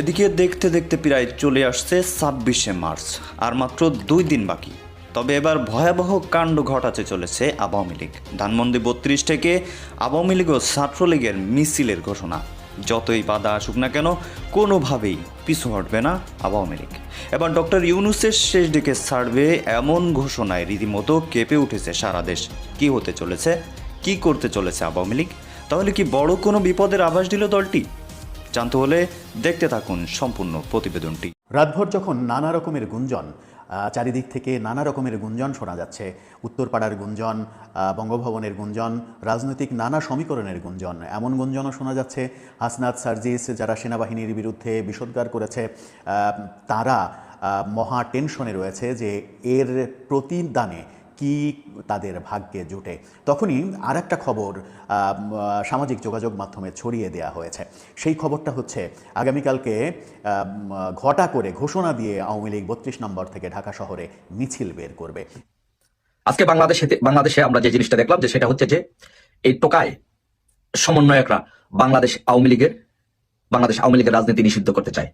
এদিকে দেখতে দেখতে প্রায় চলে আসছে ছাব্বিশে মার্চ, আর মাত্র দুই দিন বাকি। তবে এবার ভয়াবহ কাণ্ড ঘটাতে চলেছে আওয়ামী লীগ। ধানমন্ডি বত্রিশ থেকে আওয়ামী লীগ ও ছাত্রলীগের মিছিলের ঘোষণা যতই বাধা আসুক না কেন, কোনোভাবেই পিছু হটবে না আওয়ামী লীগ। এবার ডক্টর ইউনুসের শেষ দিকে ছাড়বে এমন ঘোষণায় রীতিমতো কেঁপে উঠেছে সারা দেশ। কী হতে চলেছে? কি করতে চলেছে আওয়ামী লীগ? তাহলে কি বড় কোনো বিপদের আভাস দিল দলটি? জানতে হলে দেখতে থাকুন সম্পূর্ণ প্রতিবেদনটি। রাতভর যখন নানা রকমের গুঞ্জন চারিদিক থেকে নানা রকমের গুঞ্জন শোনা যাচ্ছে। উত্তরপাড়ার গুঞ্জন বঙ্গভবনের গুঞ্জন, রাজনৈতিক নানা সমীকরণের গুঞ্জন, এমন গুঞ্জনও শোনা যাচ্ছে। হাসনাত সার্জিস যারা সেনাবাহিনীর বিরুদ্ধে বিষোদ্গার করেছে তারা মহা টেনশনে রয়েছে যে এর প্রতিদানে কি তাদের ভাগ্যে জুটে? তখনই আর একটা খবর সামাজিক যোগাযোগ মাধ্যমে ছড়িয়ে দেয়া হয়েছে। সেই খবরটা হচ্ছে, আগামীকালকে ঘটা করে ঘোষণা দিয়ে আওয়ামী লীগ বত্রিশ নম্বর থেকে ঢাকা শহরে মিছিল বের করবে। আজকে বাংলাদেশে বাংলাদেশে আমরা যে জিনিসটা দেখলাম যে সেটা হচ্ছে যে, এই টোকায় সমন্বয়করা বাংলাদেশ আওয়ামী লীগের, বাংলাদেশ আওয়ামী লীগের রাজনীতি নিষিদ্ধ করতে চায়।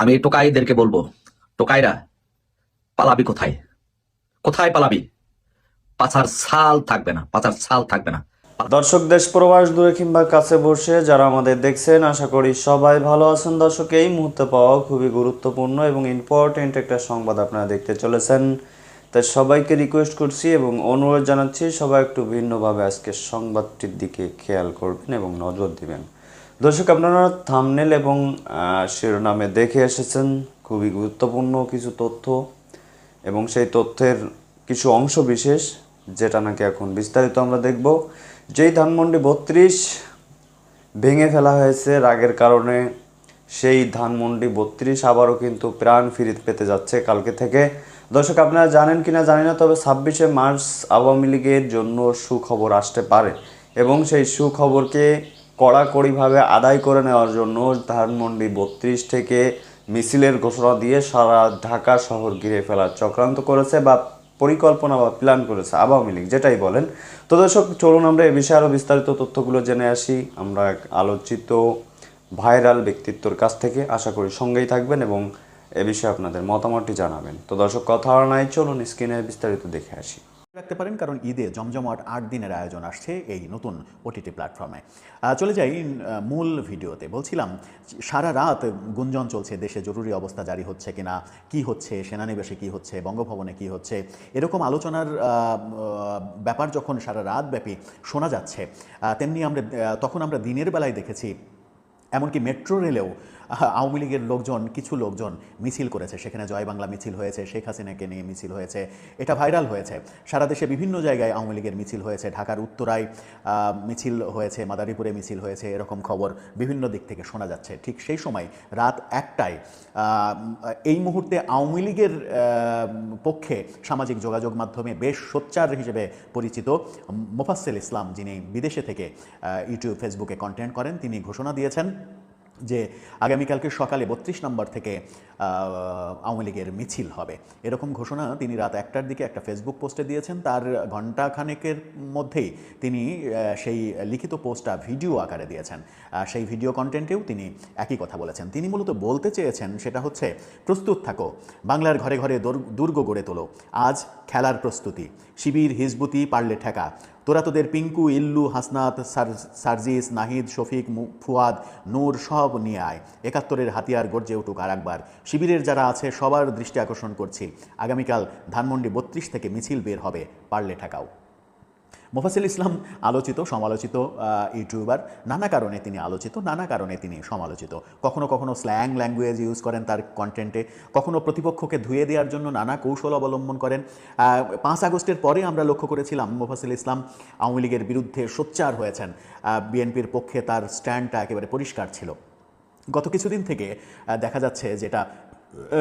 আমি এই টোকাইদেরকে বলব, টোকাইরা পালাবি কোথায়? কোথায় পালাবি? পাছার ছাল থাকবে না, পাছার ছাল থাকবে না। দর্শক, দেশ প্রবাস দূরে কিংবা কাছে বসে যারা আমাদের দেখছেন, আশা করি সবাই ভালো আছেন। দর্শক, এই মুহূর্তে পাওয়া খুবই গুরুত্বপূর্ণ এবং ইম্পর্টেন্ট একটা সংবাদ আপনারা দেখতে চলেছেন। তাই সবাইকে রিকোয়েস্ট করছি এবং অনুরোধ জানাচ্ছি, সবাই একটু ভিন্নভাবে আজকে সংবাদটির দিকে খেয়াল করবেন এবং নজর দিবেন। দর্শক, আপনারা থামনেল এবং শিরোনামে দেখে এসেছেন। খুবই গুরুত্বপূর্ণ কিছু তথ্য। এবং সেই তথ্যের কিছু অংশ বিশেষ, যেটা নাকি এখন বিস্তারিত আমরা দেখব। যেই ধানমন্ডি বত্রিশ ভেঙে ফেলা হয়েছে রাগের কারণে, সেই ধানমন্ডি বত্রিশ আবারও কিন্তু প্রাণ ফিরে পেতে যাচ্ছে কালকে থেকে। দর্শক, আপনারা জানেন কি না জানি না, তবে ছাব্বিশে মার্চ আওয়ামী লীগের জন্য সুখবর আসতে পারে এবং সেই সুখবরকে কড়াকড়িভাবে আদায় করে নেওয়ার জন্য ধানমন্ডি বত্রিশ থেকে মিছিলের ঘোষণা দিয়ে সারা ঢাকা শহর ঘিরে ফেলার চক্রান্ত করেছে বা পরিকল্পনা বা প্ল্যান করেছে আওয়ামী লীগ, যেটাই বলেন। তো দর্শক, চলুন আমরা এ বিষয়ে আরও বিস্তারিত তথ্যগুলো জেনে আসি। আমরা এক আলোচিত ভাইরাল ব্যক্তিত্বর কাছ থেকে আশা করি সঙ্গেই থাকবেন এবং এ বিষয়ে আপনাদের মতামতটি জানাবেন। তো দর্শক, কথা নাই, চলুন স্ক্রিনে বিস্তারিত দেখে আসি। রাখতে পারেন, কারণ ঈদে জমজমাট আট দিনের আয়োজন আসছে এই নতুন ওটিটি প্ল্যাটফর্মে চলে যাই মূল ভিডিওতে। বলছিলাম, সারা রাত গুঞ্জন চলছে, দেশে জরুরি অবস্থা জারি হচ্ছে কিনা, কি হচ্ছে সেনানিবেশে কি হচ্ছে, বঙ্গভবনে কি হচ্ছে, এরকম আলোচনার ব্যাপার যখন সারা রাত ব্যাপী শোনা যাচ্ছে তেমনি আমরা তখন আমরা দিনের বেলায় দেখেছি, এমনকি মেট্রো রেলেও আওয়ামী লীগের লোকজন, কিছু লোকজন মিছিল করেছে। সেখানে জয় বাংলা মিছিল হয়েছে, শেখ হাসিনাকে নিয়ে মিছিল হয়েছে, এটা ভাইরাল হয়েছে। সারা দেশে বিভিন্ন জায়গায় আওয়ামী লীগের মিছিল হয়েছে, ঢাকার উত্তরায় মিছিল হয়েছে, মাদারীপুরে মিছিল হয়েছে, এরকম খবর বিভিন্ন দিক থেকে শোনা যাচ্ছে। ঠিক সেই সময় রাত একটায় এই মুহূর্তে আওয়ামী লীগের পক্ষে সামাজিক যোগাযোগ মাধ্যমে বেশ সোচ্চার হিসেবে পরিচিত মোফাজ্জেল ইসলাম, যিনি বিদেশে থেকে ইউটিউব, ফেসবুকে কন্টেন্ট করেন, তিনি ঘোষণা দিয়েছেন যে আগামীকালকে সকালে বত্রিশ নম্বর থেকে আওয়ামী লীগের মিছিল হবে। এরকম ঘোষণা তিনি রাত একটার দিকে একটা ফেসবুক পোস্টে দিয়েছেন। তার ঘণ্টা খানেকের মধ্যেই তিনি সেই লিখিত পোস্টটা ভিডিও আকারে দিয়েছেন। সেই ভিডিও কন্টেন্টেও তিনি একই কথা বলেছেন। তিনি মূলত বলতে চেয়েছেন সেটা হচ্ছে, প্রস্তুত থাকো, বাংলার ঘরে ঘরে দুর্গ গড়ে তোলো। আজ খেলার প্রস্তুতি। শিবির, হিজবুতি, পারলে ঠেকা। তোরা তোদের পিঙ্কু, ইল্লু, হাসনাত, সার- সার্জিস, নাহিদ, শফিক ফুয়াদ, নূর সব নিয়ে আয়। একাত্তরের হাতিয়ার গর্জে উঠুক আর একবার শিবিরের যারা আছে, সবার দৃষ্টি আকর্ষণ করছি। আগামীকাল ধানমন্ডি বত্রিশ থেকে মিছিল বের হবে পারলে ঠেকাও। মোফাসিল ইসলাম আলোচিত, সমালোচিত ইউটিউবার। নানা কারণে তিনি আলোচিত, নানা কারণে তিনি সমালোচিত। কখনো কখনো স্ল্যাং ল্যাঙ্গুয়েজ ইউজ করেন তার কন্টেন্টে কখনো প্রতিপক্ষকে ধুয়ে দেওয়ার জন্য নানা কৌশল অবলম্বন করেন। পাঁচ আগস্টের পরে আমরা লক্ষ্য করেছিলাম মোফাসিল ইসলাম আওয়ামী লীগের বিরুদ্ধে সোচ্চার হয়েছেন। বিএনপির পক্ষে তার স্ট্যান্ডটা একেবারে পরিষ্কার ছিল। গত কিছুদিন থেকে দেখা যাচ্ছে যেটা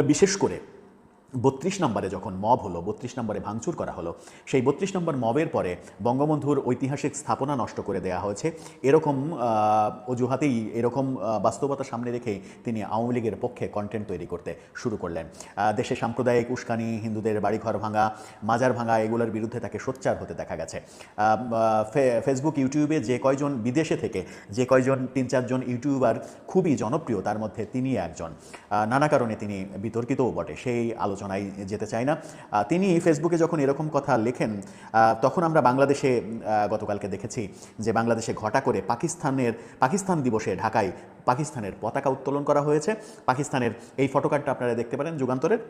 বিশেষ করে বত্রিশ নম্বরে যখন মব হলো, বত্রিশ নম্বরে ভাঙচুর করা হলো, সেই বত্রিশ নম্বর মবের পরে বঙ্গবন্ধুর ঐতিহাসিক স্থাপনা নষ্ট করে দেওয়া হয়েছে। এরকম অজুহাতেই এরকম বাস্তবতা সামনে রেখেই তিনি আওয়ামী লীগের পক্ষে কন্টেন্ট তৈরি করতে শুরু করলেন। দেশে সাম্প্রদায়িক উস্কানি, হিন্দুদের বাড়িঘর ভাঙা, মাজার ভাঙা, এগুলোর বিরুদ্ধে তাকে সোচ্চার হতে দেখা গেছে। ফেসবুক ইউটিউবে যে কয়জন বিদেশে থেকে, যে কয়জন তিন চারজন ইউটিউবার খুবই জনপ্রিয়, তার মধ্যে তিনি একজন। নানা কারণে তিনি বিতর্কিতও বটে, সেই আলোচনায় যেতে চাই না। তিনি ফেসবুকে যখন এরকম কথা লেখেন তখন আমরা বাংলাদেশে গতকালকে দেখেছি যে বাংলাদেশে ঘটা করে পাকিস্তানের, পাকিস্তান দিবসে ঢাকায় পাকিস্তানের পতাকা উত্তোলন করা হয়েছে। পাকিস্তানের এই ফটোকার্ডটা আপনারা দেখতে পারেন যুগান্তরের।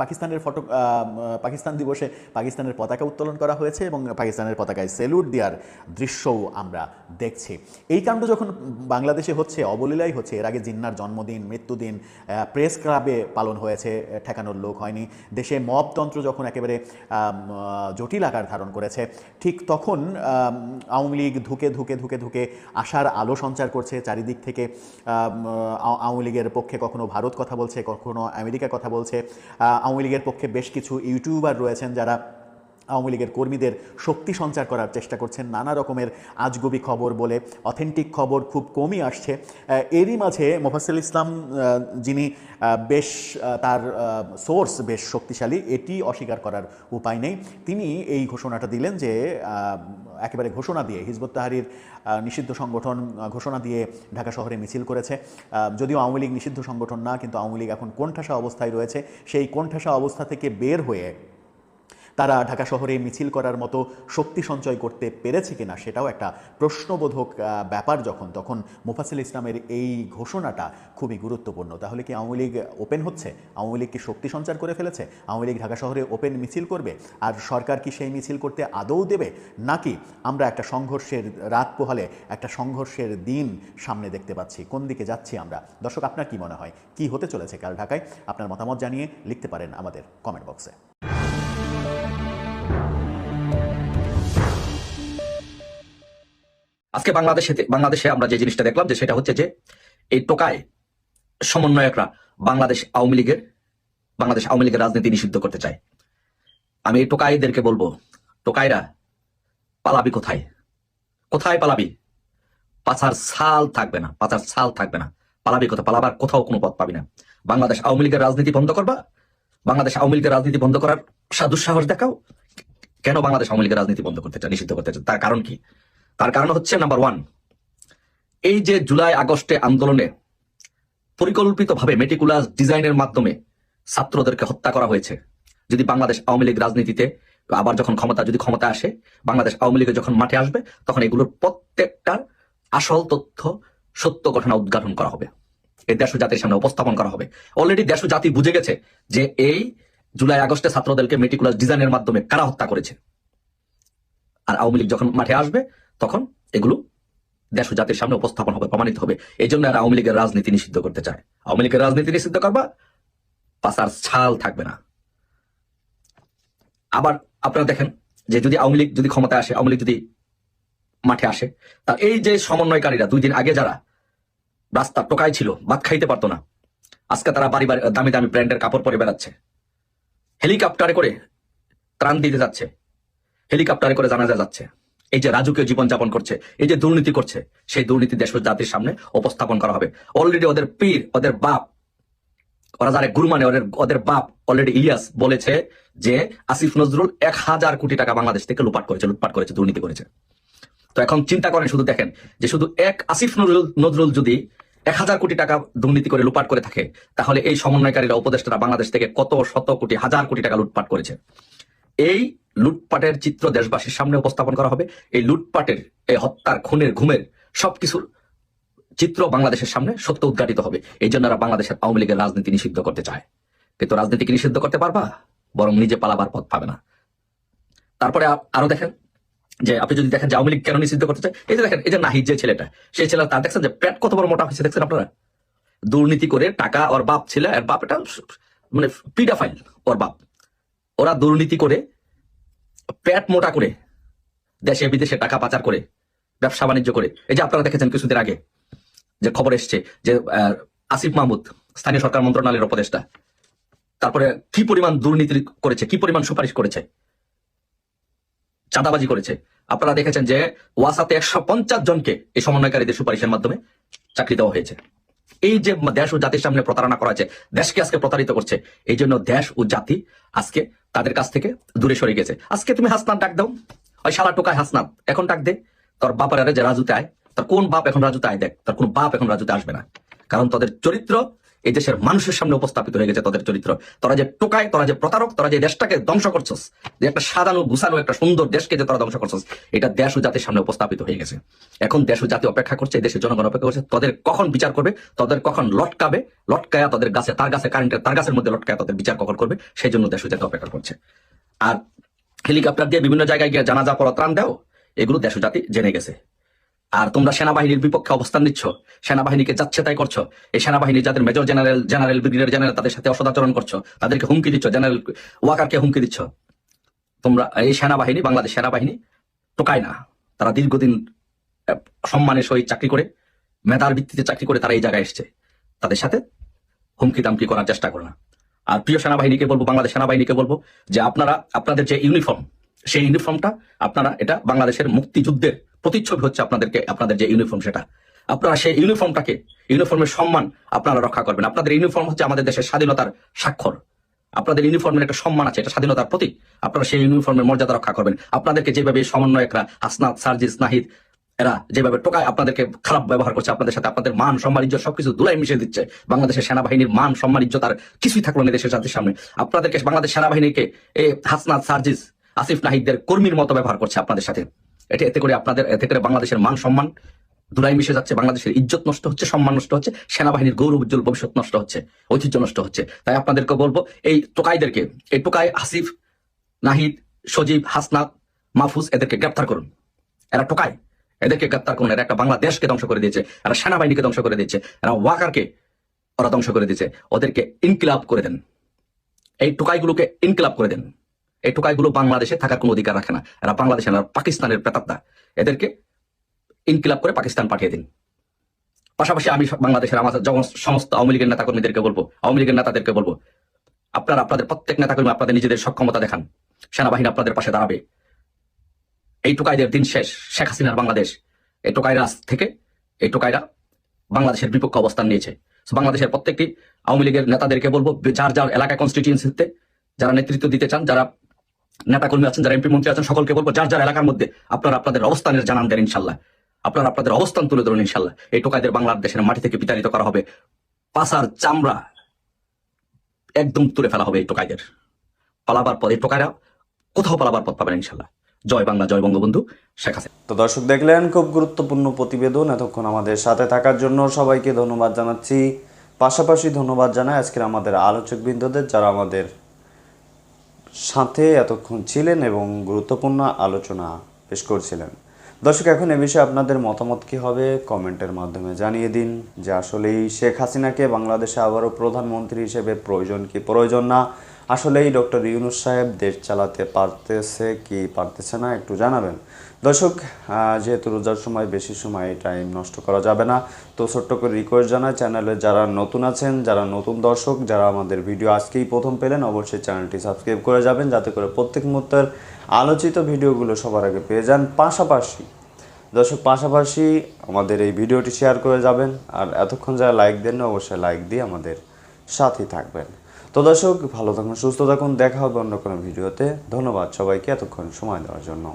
পাকিস্তানের ফটো পাকিস্তান দিবসে পাকিস্তানের পতাকা উত্তোলন করা হয়েছে এবং পাকিস্তানের পতাকায় সেলুট দেওয়ার দৃশ্যও আমরা দেখছি। এই কাণ্ড যখন বাংলাদেশে হচ্ছে, অবলীলাই হচ্ছে, এর আগে জিন্নার জন্মদিন, মৃত্যুদিন প্রেস ক্লাবে পালন হয়েছে ঠেকানোর লোক হয়নি। দেশে মবতন্ত্র যখন একেবারে জটিল আকার ধারণ করেছে, ঠিক তখন আওয়ামী লীগ ধুকে ধুকে ধুকে ধুকে আশার আলো সঞ্চার করছে। চারিদিক থেকে আওয়ামী লীগের পক্ষে কখনো ভারত কথা বলছে, কখনো আমেরিকা কথা বলছে। আওয়ামী লীগের পক্ষে বেশ কিছু ইউটিউবার রয়েছেন যারা আওয়ামী লীগের কর্মীদের শক্তি সঞ্চার করার চেষ্টা করছেন। নানা রকমের আজগুবি খবর বলে অথেন্টিক খবর খুব কমই আসছে। এরই মাঝে মোফাসেল ইসলাম যিনি বেশ তার সোর্স বেশ শক্তিশালী, এটি অস্বীকার করার উপায় নেই। তিনি এই ঘোষণাটা দিলেন যে একেবারে ঘোষণা দিয়ে, হিজবুত তাহারির নিষিদ্ধ সংগঠন ঘোষণা দিয়ে ঢাকা শহরে মিছিল করেছে। যদিও আওয়ামী লীগ নিষিদ্ধ সংগঠন না, কিন্তু আওয়ামী লীগ এখন কোণঠাসা অবস্থায় রয়েছে। সেই কোণঠাসা অবস্থা থেকে বের হয়ে তারা ঢাকা শহরে মিছিল করার মতো শক্তি সঞ্চয় করতে পেরেছে কিনা সেটাও একটা প্রশ্নবোধক ব্যাপার যখন, তখন মুফাসিল ইসলামের এই ঘোষণাটা খুবই গুরুত্বপূর্ণ। তাহলে কি আওয়ামী লীগ ওপেন হচ্ছে? আওয়ামী লীগ কি শক্তি সঞ্চার করে ফেলেছে? আওয়ামী লীগ ঢাকা শহরে ওপেন মিছিল করবে? আর সরকার কি সেই মিছিল করতে আদৌ দেবে? নাকি আমরা একটা সংঘর্ষের রাত পোহালে একটা সংঘর্ষের দিন সামনে দেখতে পাচ্ছি? কোন দিকে যাচ্ছি আমরা? দর্শক, আপনার কি মনে হয়? কি হতে চলেছে কাল ঢাকায়? আপনার মতামত জানিয়ে লিখতে পারেন আমাদের কমেন্ট বক্সে আজকে বাংলাদেশে বাংলাদেশে আমরা যে জিনিসটা দেখলাম যে সেটা হচ্ছে যে এই টোকায় সমন্বয়করা বাংলাদেশ আওয়ামী লীগের, বাংলাদেশ আওয়ামী লীগের রাজনীতি নিষিদ্ধ করতে চায়। আমি এই টোকাইদেরকে বলব, টোকাইরা পালাবি কোথায়? কোথায় পালাবি? পাচার ছাল থাকবে না, পাচার ছাল থাকবে না। পালাবি কোথায়? পালাবার কোথাও কোনো পথ পাবি না। বাংলাদেশ আওয়ামী লীগের রাজনীতি বন্ধ করবা? বাংলাদেশ আওয়ামী লীগের রাজনীতি বন্ধ করার সাদুসাহস দেখাও? কেন বাংলাদেশ আওয়ামী লীগের রাজনীতি বন্ধ করতে চায়, নিষিদ্ধ করতে চায়? তার কারণ কি? তার কারণ হচ্ছে নাম্বার ওয়ান এই যে জুলাই আগস্টে আন্দোলনে পরিকল্পিতভাবে মেটিকুলাস ডিজাইনের মাধ্যমে ছাত্রদেরকে হত্যা করা হয়েছে, যদি বাংলাদেশ আওয়ামী লীগ রাজনীতিতে আবার যখন ক্ষমতা, যদি ক্ষমতা আসে, বাংলাদেশ আওয়ামী লীগ যখন মাঠে আসবে, তখন এগুলোর প্রত্যেকটার আসল তথ্য, সত্য ঘটনা উদ্ঘাটন করা হবে। এই দেশ জাতির সামনে উপস্থাপন করা হবে। অলরেডি দেশ জাতি বুঝে গেছে যে এই জুলাই আগস্টে ছাত্রদেরকে মেটিকুলাস ডিজাইনের মাধ্যমে কারা হত্যা করেছে। আর আওয়ামী লীগ যখন মাঠে আসবে তখন এগুলো দেশ জাতির সামনে উপস্থাপন হবে, প্রমাণিত হবে। এই জন্য আওয়ামী লীগের রাজনীতি নিষিদ্ধ করতে চায়। আওয়ামী লীগের রাজনীতি নিষিদ্ধ করবা পাশার ছাল থাকবে না। আবার আপনারা দেখেন যে যদি আওয়ামী লীগ যদি ক্ষমতায় আসে, আওয়ামী লীগ যদি মাঠে আসে, তা এই যে সমন্বয়কারীরা দুই দিন আগে যারা রাস্তা টোকায় ছিল, ভাত খাইতে পারতো না, আজকে তারা বাড়ি বাড়ি, দামি দামি ব্র্যান্ডের কাপড় পরে বেড়াচ্ছে। হেলিকপ্টারে করে ত্রাণ দিতে যাচ্ছে। হেলিকপ্টারে করে জানাজা যাচ্ছে। এই যে রাজকীয় জীবন যাপন করছে, এই যে দুর্নীতি করছে, সেই দুর্নীতি দেশ জাতির সামনে উপস্থাপন করা হবে। অলরেডি ওদের পীর, ওদের বাপ, ওরা যারা গুরু মানে ওদের ওদের বাপ অলরেডি ইলিয়াস বলেছে যে আসিফ নজরুল এক হাজার কোটি টাকা বাংলাদেশ থেকে লুপাট করেছে, লুটপাট করেছে, দুর্নীতি করেছে। তো এখন চিন্তা করেন শুধু দেখেন যে শুধু এক আসিফ নজরুল নজরুল যদি এক হাজার কোটি টাকা দুর্নীতি করে, লুটপাট করে থাকে, তাহলে এই সমন্বয়কারীরা, উপদেষ্টারা বাংলাদেশ থেকে কত শত কোটি, হাজার কোটি টাকা লুটপাট করেছে। এই লুটপাটের চিত্র দেশবাসীর সামনে উপস্থাপন করা হবে। এই লুটপাটের, এই হত্যার খুনের ঘুমের সবকিছুর চিত্র বাংলাদেশের সামনে সত্য উদ্ঘাটিত হবে। এই জন্য বাংলাদেশের আওয়ামী লীগের রাজনীতি নিষিদ্ধ করতে চায়। কিন্তু রাজনীতিকে নিষিদ্ধ করতে পারবা? বরং নিজে পালাবার পথ পাবে না। তারপরে আরও দেখেন যে, আপনি যদি দেখেন যে আওয়ামী লীগ কেন নিষিদ্ধ করতে চায়, এই যে দেখেন, এই যে নাহিদ যে ছেলেটা, সেই ছেলে তার দেখছেন যে পেট কত বড় মোটা হয়েছে, দেখছেন আপনারা? দুর্নীতি করে টাকা ওর বাপ ছিল, আর বাপ এটা মানে পিডাফাইল ওর বাপ। ওরা দুর্নীতি করে, পেট মোটা করে, দেশে বিদেশে টাকা পাচার করে, ব্যবসা বাণিজ্য করে। এই যে আপনারা দেখেছেন কিছুদিন আগে যে খবর এসছে যে আসিফ মাহমুদ, স্থানীয় সরকার মন্ত্রণালয়ের উপদেষ্টা, তারপরে কি পরিমাণ দুর্নীতি করেছে, কি পরিমাণ সুপারিশ করেছে, চাঁদাবাজি করেছে। আপনারা দেখেছেন যে ওয়াসাতে একশো পঞ্চাশ জনকে এই সমন্বয়কারীদের সুপারিশের মাধ্যমে চাকরি দেওয়া হয়েছে। এই যে দেশ ও জাতির সামনে প্রতারণা করা হয়েছে, দেশকে আজকে প্রতারিত করছে এই জন্য দেশ ও জাতি আজকে তাদের কাছ থেকে দূরে সরে গেছে। আজকে তুমি হাসনাত ডাক দাও। ওই শালা টোকায় হাসনাত এখন ডাক দে। তোর বাপার যে রাজুতে আয়, তার কোন বাপ এখন রাজুতে আয় দেখ, তার কোন বাপ এখন রাজুতে আসবে না। কারণ তাদের চরিত্র এই দেশের মানুষের সামনে উপস্থাপিত হয়ে গেছে তোদের চরিত্র। তোরা যে টোকায় তোরা যে প্রতারক, তোরা যে দেশটাকে ধ্বংস করছস, যে একটা সাজানো, গুছানো, একটা সুন্দর দেশকে যে তোরা ধ্বংস করছস, এটা দেশ ও জাতির সামনে উপস্থাপিত হয়ে গেছে। এখন দেশ ও জাতি অপেক্ষা করছে দেশের জনগণ অপেক্ষা করছে, তোদের কখন বিচার করবে, তোদের কখন লটকাবে, লটকায়া তাদের গাছে, তার গাছে কারেন্টের তার গাছের মধ্যে লটকায়া তাদের বিচার কখন করবে, সেই জন্য দেশ ও জাতি অপেক্ষা করছে। আর হেলিকপ্টার দিয়ে বিভিন্ন জায়গায় গিয়ে জানাজা পড়া ত্রাণ দাও, এগুলো দেশ জাতি জেনে গেছে। আর তোমরা সেনাবাহিনীর বিপক্ষে অবস্থান নিচ্ছ, সেনাবাহিনীকে যাচ্ছে তাই করছ। এই সেনাবাহিনী যাদের major general general, brigadier general তাদের সাথে অসদাচরণ করছ, তাদেরকে হুমকি দিচ্ছ, জেনারেল ওয়াকারকে হুমকি দিচ্ছ। তোমরা, এই সেনাবাহিনী, বাংলাদেশ সেনাবাহিনী, টোকায় না। তারা দীর্ঘদিন সম্মানের সহিত চাকরি করে, মেধার ভিত্তিতে চাকরি করে তারা এই জায়গায় এসছে। তাদের সাথে হুমকি দামকি করার চেষ্টা করো না। আর প্রিয় সেনাবাহিনীকে বলব, বাংলাদেশ সেনাবাহিনীকে বলব যে আপনারা, আপনাদের যে ইউনিফর্ম, সেই ইউনিফর্মটা আপনারা, এটা বাংলাদেশের মুক্তিযুদ্ধের প্রতিচ্ছবি হচ্ছে আপনাদেরকে, আপনাদের যে ইউনিফর্ম সেটা। আপনারা সেই ইউনিফর্মটাকে ইউনিফর্মের সম্মান আপনারা রক্ষা করবেন। আপনাদের ইউনিফর্ম হচ্ছে আমাদের দেশের স্বাধীনতার স্বাক্ষর। আপনাদের ইউনিফর্মের একটা সম্মান আছে, এটা স্বাধীনতার প্রতীক। আপনারা সেই ইউনিফর্মের মর্যাদা রক্ষা করবেন। আপনাদেরকে যেভাবে সমন্বয়করা হাসনাত সার্জিস, নাহিদ, এরা যেভাবে টোকায় আপনাদেরকে খারাপ ব্যবহার করছে, আপনাদের সাথে আপনাদের মান, সম্মান, ইজ্জত সবকিছু দুলাই মিশিয়ে দিচ্ছে। বাংলাদেশের সেনাবাহিনীর মান, সম্মান, ইজ্জত আর কিছুই থাকল না দেশের জাতির সামনে। আপনাদেরকে বাংলাদেশ সেনাবাহিনীকে এই হাসনাত, সার্জিস, আসিফ, নাহিদদের কর্মীর মতো ব্যবহার করছে আপনাদের সাথে। এটা এতে করে আপনাদের, এতে করে বাংলাদেশের মান সম্মান দুলাই মিশে যাচ্ছে, বাংলাদেশের ইজ্জত নষ্ট হচ্ছে, সম্মান নষ্ট হচ্ছে, সেনাবাহিনীর গৌরব উজ্জ্বল ভবিষ্যৎ নষ্ট হচ্ছে, ঐতিহ্য নষ্ট হচ্ছে। তাই আপনাদেরকে বলব, এই টোকাইদেরকে, এই টোকাই আসিফ, নাহিদ, সজীব, হাসনাত, মাহফুজ, এদেরকে গ্রেপ্তার করুন। এরা টোকাই। এদেরকে গ্রেপ্তার করুন। এরা একটা বাংলাদেশকে ধ্বংস করে দিয়েছে, এরা সেনাবাহিনীকে ধ্বংস করে দিয়েছে, এরা ওয়াকারকে ওরা ধ্বংস করে দিয়েছে। ওদেরকে ইনকিলাব করে দেন। এই টোকাইগুলোকে ইনকিলাব করে দেন। এই টোকাইগুলো বাংলাদেশে থাকার কোনো অধিকার রাখে না। এরা বাংলাদেশের না, পাকিস্তানের প্রেতাত্মা। এদেরকে ইনকিলাব করে পাকিস্তান পাঠিয়ে দিন। পাশাপাশি আমি বাংলাদেশের আমার সমস্ত আওয়ামী লীগের নেতাকর্মীদেরকে বলব আওয়ামী লীগের নেতাদেরকে বলব আপনারা আপনাদের প্রত্যেক নেতাকর্মী আপনাদের নিজেদের সক্ষমতা দেখান। সেনাবাহিনী আপনাদের পাশে দাঁড়াবে। এই টোকাইদের দিন শেষ। শেখ হাসিনার বাংলাদেশ। এই টোকাইরা থেকে এই টোকাইরা বাংলাদেশের বিপক্ষে অবস্থান নিয়েছে। বাংলাদেশের প্রত্যেকটি আওয়ামী লীগের নেতাদেরকে বলব যার যার এলাকায় কনস্টিটিউন্সিতে যারা নেতৃত্ব দিতে চান যারা নেতাকর্মী আছেন, যারা এমপি মন্ত্রী আছেন, সকলকে বলব, যার যার এলাকার মধ্যে আপনারা আপনাদের অবস্থানের জানান দেন ইনশাল্লাহ। আপনারা আপনাদের অবস্থান তুলে ধরুন ইনশাল্লাহ। এই টোকাইদের বাংলাদেশের মাটি থেকে বিতাড়িত করা হবে। পাসার চামড়া একদম তুলে ফেলা হবে এই টোকাইদের। পালাবার পথ, এই টোকাইরা কোথাও পালাবার পথ পাবেন ইনশাল্লাহ। জয় বাংলা, জয় বঙ্গবন্ধু, শেখ হাসিনা। তো দর্শক দেখলেন, খুব গুরুত্বপূর্ণ প্রতিবেদন এতক্ষণ আমাদের সাথে থাকার জন্য সবাইকে ধন্যবাদ জানাচ্ছি। পাশাপাশি ধন্যবাদ জানাই আজকের আমাদের আলোচক বৃন্দদের যারা আমাদের সাথে এতক্ষণ ছিলেন এবং গুরুত্বপূর্ণ আলোচনা পেশ করছিলেন। দর্শক, এখন এ বিষয়ে আপনাদের মতামত কি হবে কমেন্টের মাধ্যমে জানিয়ে দিন যে আসলেই শেখ হাসিনাকে বাংলাদেশে আবারও প্রধানমন্ত্রী হিসেবে প্রয়োজন কি প্রয়োজন না? আসলেই ডক্টর ইউনুস সাহেব দেশ চালাতে পারতেছে কি পারতেছে না একটু জানাবেন। দর্শক যেহেতু রোজার সময় বেশি সময় টাইম নষ্ট করা যাবে না তো ছোট্ট করে রিকোয়েস্ট জানাই চ্যানেলে যারা নতুন আছেন যারা নতুন দর্শক যারা আমাদের ভিডিও আজকেই প্রথম পেলেন অবশ্যই চ্যানেলটি সাবস্ক্রাইব করে যাবেন যাতে করে প্রত্যেক মুহূর্তের আলোচিত ভিডিওগুলো সবার আগে পেয়ে যান। পাশাপাশি দর্শক পাশাপাশি আমাদের এই ভিডিওটি শেয়ার করে যাবেন আর এতক্ষণ যারা লাইক দেন না, অবশ্যই লাইক দিয়ে আমাদের সাথেই থাকবেন। তো দর্শক ভালো থাকুন সুস্থ থাকুন দেখা হবে অন্য কোনো ভিডিওতে ধন্যবাদ সবাইকে এতক্ষণ সময় দেওয়ার জন্য।